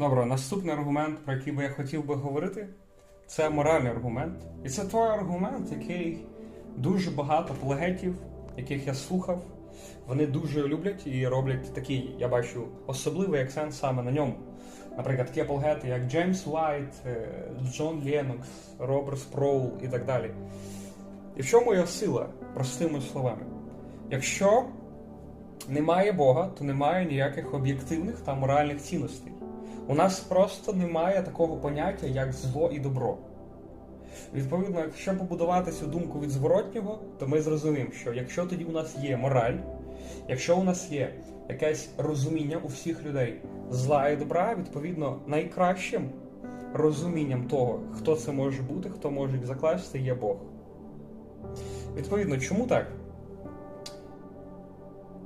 Добре, наступний аргумент, про який би я хотів би говорити, це моральний аргумент. І це той аргумент, який дуже багато апологетів, яких я слухав, вони дуже люблять і роблять такий, я бачу, особливий акцент саме на ньому. Наприклад, такі апологети, як Джеймс Уайт, е, Джон Леннокс, Роберт Спроул і так далі. І в чому його сила, простими словами? Якщо немає Бога, то немає ніяких об'єктивних та моральних цінностей. У нас просто немає такого поняття, як зло і добро. Відповідно, якщо побудувати цю думку від зворотнього, то ми зрозуміємо, що якщо тоді у нас є мораль, якщо у нас є якесь розуміння у всіх людей зла і добра, відповідно, найкращим розумінням того, хто це може бути, хто може їх закласти, є Бог. Відповідно, чому так?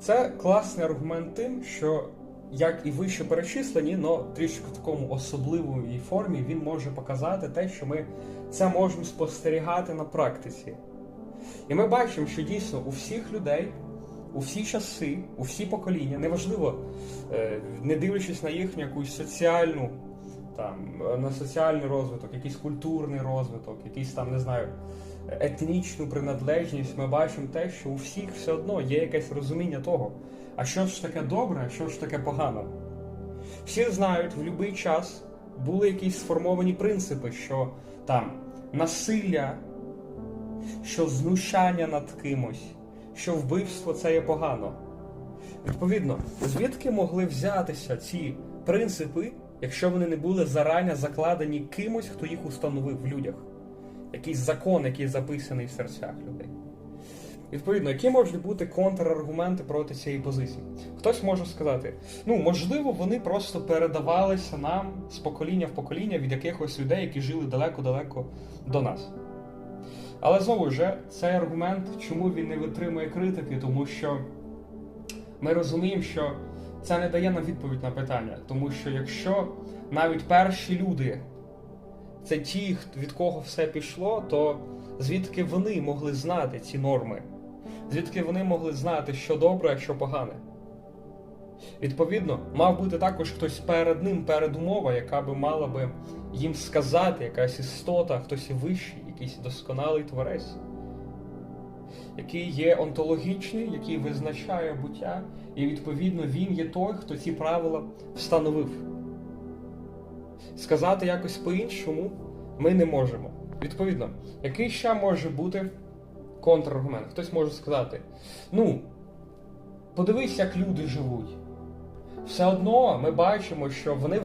Це класний аргумент тим, що як і вище перечислені, але трішки в такому особливій формі він може показати те, що ми це можемо спостерігати на практиці. І ми бачимо, що дійсно у всіх людей, у всі часи, у всі покоління, неважливо, е, не дивлячись на їхню якусь соціальну, там, на соціальний розвиток, якийсь культурний розвиток, якийсь там, не знаю, етнічну приналежність, ми бачимо те, що у всіх все одно є якесь розуміння того, а що ж таке добре, а що ж таке погано. Всі знають, в будь-який час були якісь сформовані принципи, що там насилля, що знущання над кимось, що вбивство це є погано. Відповідно, звідки могли взятися ці принципи, якщо вони не були зарані закладені кимось, хто їх установив в людях? Якийсь закон, який записаний в серцях людей. Відповідно, які можуть бути контраргументи проти цієї позиції? Хтось може сказати: ну, можливо, вони просто передавалися нам з покоління в покоління від якихось людей, які жили далеко-далеко до нас. Але знову ж, цей аргумент, чому він не витримує критики, тому що ми розуміємо, що це не дає нам відповідь на питання. Тому що якщо навіть перші люди це ті, від кого все пішло, то звідки вони могли знати ці норми? Звідки вони могли знати, що добре, а що погане? Відповідно, мав бути також хтось перед ним, передумова, яка би мала би їм сказати, якась істота, хтось вищий, якийсь досконалий творець, який є онтологічний, який визначає буття, і відповідно він є той, хто ці правила встановив. Сказати якось по-іншому ми не можемо. Відповідно, який ще може бути контраргумент? Хтось може сказати: ну, подивись, як люди живуть. Все одно ми бачимо, що вони